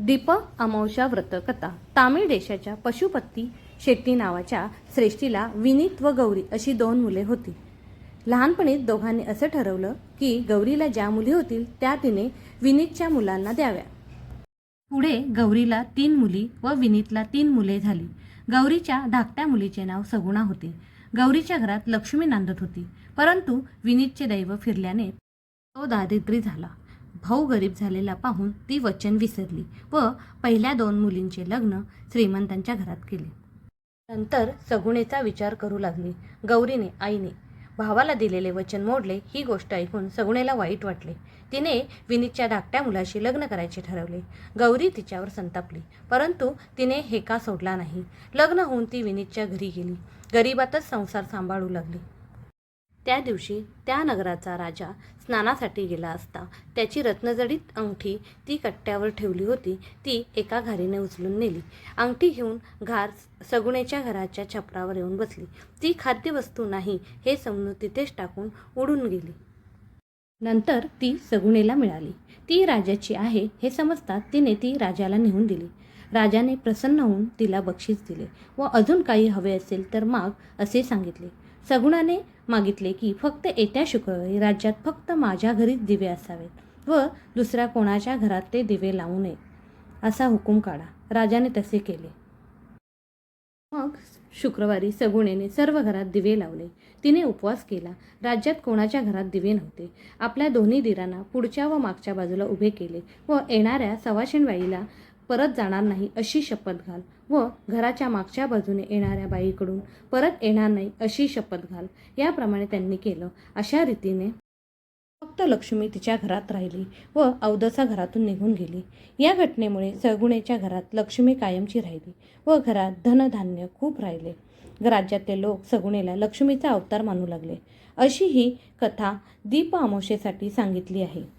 दीप अमावशा व्रतकथा तामिळ देशाच्या पशुपती शेट्टी नावाच्या श्रेष्ठीला विनीत व गौरी अशी दोन मुले होती. लहानपणीच दोघांनी असं ठरवलं की गौरीला ज्या मुली होतील त्या तिने विनीतच्या मुलांना द्याव्या. पुढे गौरीला तीन मुली व विनीतला तीन मुले झाली. गौरीच्या धाकट्या मुलीचे नाव सगुणा होते. गौरीच्या घरात लक्ष्मी नांदत होती परंतु विनीतचे दैव फिरल्याने तो दारिद्री झाला. भाऊ गरीब झालेला पाहून ती वचन विसरली व पहिल्या दोन मुलींचे लग्न श्रीमंतांच्या घरात केले. नंतर सगुणेचा विचार करू लागली. गौरीने आईने भावाला दिलेले वचन मोडले ही गोष्ट ऐकून सगुणेला वाईट वाटले. तिने विनीतच्या धाकट्या मुलाशी लग्न करायचे ठरवले. गौरी तिच्यावर संतापली परंतु तिने हे का सोडला नाही? लग्न होऊन ती विनीतच्या घरी गेली. गरिबातच संसार सांभाळू लागली. त्या दिवशी त्या नगराचा राजा स्नानासाठी गेला असता. त्याची रत्नजडीत अंगठी ती कट्ट्यावर ठेवली होती. ती एका घारीने उचलून नेली. अंगठी घेऊन घार सगुणेच्या घराच्या छपरावर येऊन बसली. ती खाद्यवस्तू नाही हे समजून तिथेच टाकून उडून गेली. नंतर ती सगुणेला मिळाली. ती राजाची आहे हे समजतात तिने ती राजाला नेऊन दिली. राजाने प्रसन्न होऊन तिला बक्षीस दिले व अजून काही हवे असेल तर माग असे सांगितले. सगुणाने मागितले की फक्त येत्या शुक्रवारी राज्यात फक्त माझ्या घरीच दिवे असावेत व दुसऱ्या कोणाच्या घरात ते दिवे लावू नये. असा हुकूम काढा. राजाने तसे केले. मग शुक्रवारी सगुणेने सर्व घरात दिवे लावले. तिने उपवास केला. राज्यात कोणाच्या घरात दिवे नव्हते. आपल्या दोन्ही दिरांना पुढच्या व मागच्या बाजूला उभे केले व येणाऱ्या सवाशिणबाईला परत जाणार नाही अशी शपथ घाल. व घराच्या मागच्या बाजूने येणाऱ्या बाईकडून परत येणार नाही अशी शपथ घाल. याप्रमाणे त्यांनी केलं. अशा रीतीने फक्त लक्ष्मी तिच्या घरात राहिली व अवदसा घरातून निघून गेली. या घटनेमुळे सगुणेच्या घरात लक्ष्मी कायमची राहिली व घरात धनधान्य खूप राहिले. राज्यातले लोक सगुणेला लक्ष्मीचा अवतार मानू लागले. अशी ही कथा दीप अमावस्येसाठी सांगितली आहे.